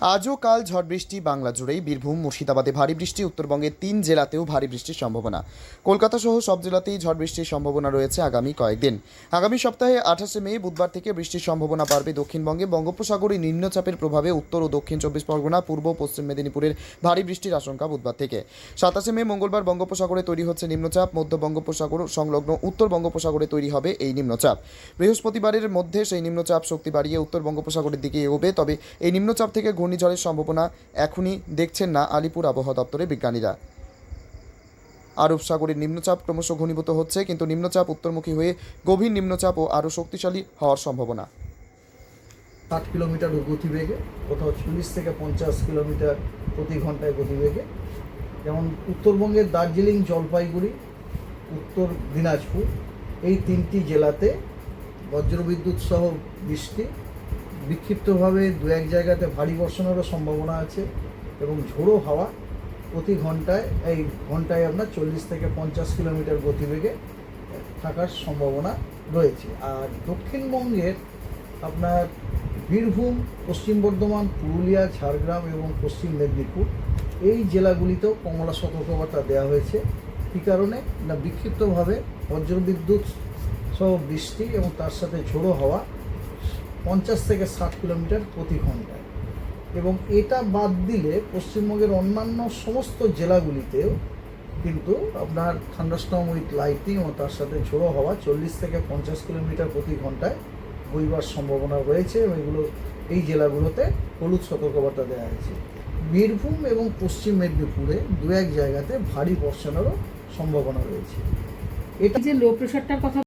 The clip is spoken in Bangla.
আজও কাল ঝড় বৃষ্টি বাংলা জুড়েই, বীরভূম, মুর্শিদাবাদে ভারী বৃষ্টি, উত্তরবঙ্গের তিন জেলাতেও ভারী বৃষ্টির সম্ভাবনা। কলকাতা সহ সব জেলাতেই ঝড় বৃষ্টির সম্ভাবনা রয়েছে আগামী কয়েকদিন। আগামী সপ্তাহে আঠাশে মে, বুধবার থেকে বৃষ্টির সম্ভাবনা বাড়বে দক্ষিণবঙ্গে। বঙ্গোপসাগরে নিম্নচাপের প্রভাবে উত্তর ও দক্ষিণ চব্বিশ পরগনা, পূর্ব পশ্চিম মেদিনীপুরের ভারী বৃষ্টির আশঙ্কা বুধবার থেকে। সাতাশে মে, মঙ্গলবার বঙ্গোপসাগরে তৈরি হচ্ছে নিম্নচাপ, মধ্য বঙ্গোপসাগর সংলগ্ন উত্তর বঙ্গোপসাগরে তৈরি হবে এই নিম্নচাপ। বৃহস্পতিবারের মধ্যে সেই নিম্নচাপ শক্তি বাড়িয়ে উত্তর বঙ্গোপসাগরের দিকে এগোবে, তবে এই নিম্নচাপ থেকে ঘূর্ণিঝড়ের সম্ভাবনা এখনই দেখছেন না আলিপুর আবহাওয়া দপ্তরের বিজ্ঞানীরা। আরব সাগরের নিম্নচাপ ক্রমশ ঘনীভূত হচ্ছে, কিন্তু নিম্নচাপ উত্তরমুখী হয়ে গভীর নিম্নচাপ ও আরও শক্তিশালী হওয়ার সম্ভাবনা। ষাট কিলোমিটার গতিবেগে, কোথাও চল্লিশ থেকে পঞ্চাশ কিলোমিটার প্রতি ঘন্টায় গতিবেগে। যেমন উত্তরবঙ্গের দার্জিলিং জলপাইগুড়ি, উত্তর দিনাজপুর, এই তিনটি জেলাতে বজ্রবিদ্যুৎ সহ বৃষ্টি বিক্ষিপ্তভাবে দু এক জায়গাতে ভারী বর্ষণেরও সম্ভাবনা আছে এবং ঝোড়ো হাওয়া প্রতি ঘন্টায়, এই ঘন্টায় আপনার চল্লিশ থেকে পঞ্চাশ কিলোমিটার গতিবেগে থাকার সম্ভাবনা রয়েছে। আর দক্ষিণবঙ্গের আপনার বীরভূম, পশ্চিম বর্ধমান, পুরুলিয়া, ঝাড়গ্রাম এবং পশ্চিম মেদিনীপুর, এই জেলাগুলিতেও কমলা সতর্কবার্তা দেওয়া হয়েছে। কী কারণে? না, বিক্ষিপ্তভাবে বজ্রবিদ্যুৎ সহ বৃষ্টি এবং তার সাথে ঝোড়ো হাওয়া পঞ্চাশ থেকে ষাট কিলোমিটার প্রতি ঘন্টায় এবং এটা বাদ দিলে পশ্চিমবঙ্গের অন্যান্য সমস্ত জেলাগুলিতেও কিন্তু আপনার থান্ডারস্টর্ম উইথ লাইটিং ও তার সাথে ঝোড়ো হওয়া চল্লিশ থেকে পঞ্চাশ কিলোমিটার প্রতি ঘন্টায় বইবার সম্ভাবনা রয়েছে এবং এগুলো এই জেলাগুলোতে হলুদ সতর্কবার্তা দেওয়া হয়েছে। বীরভূম এবং পশ্চিম মেদিনীপুরে দু এক জায়গাতে ভারী বর্ষণেরও সম্ভাবনা রয়েছে। এটা যে লো প্রেশারটার কথা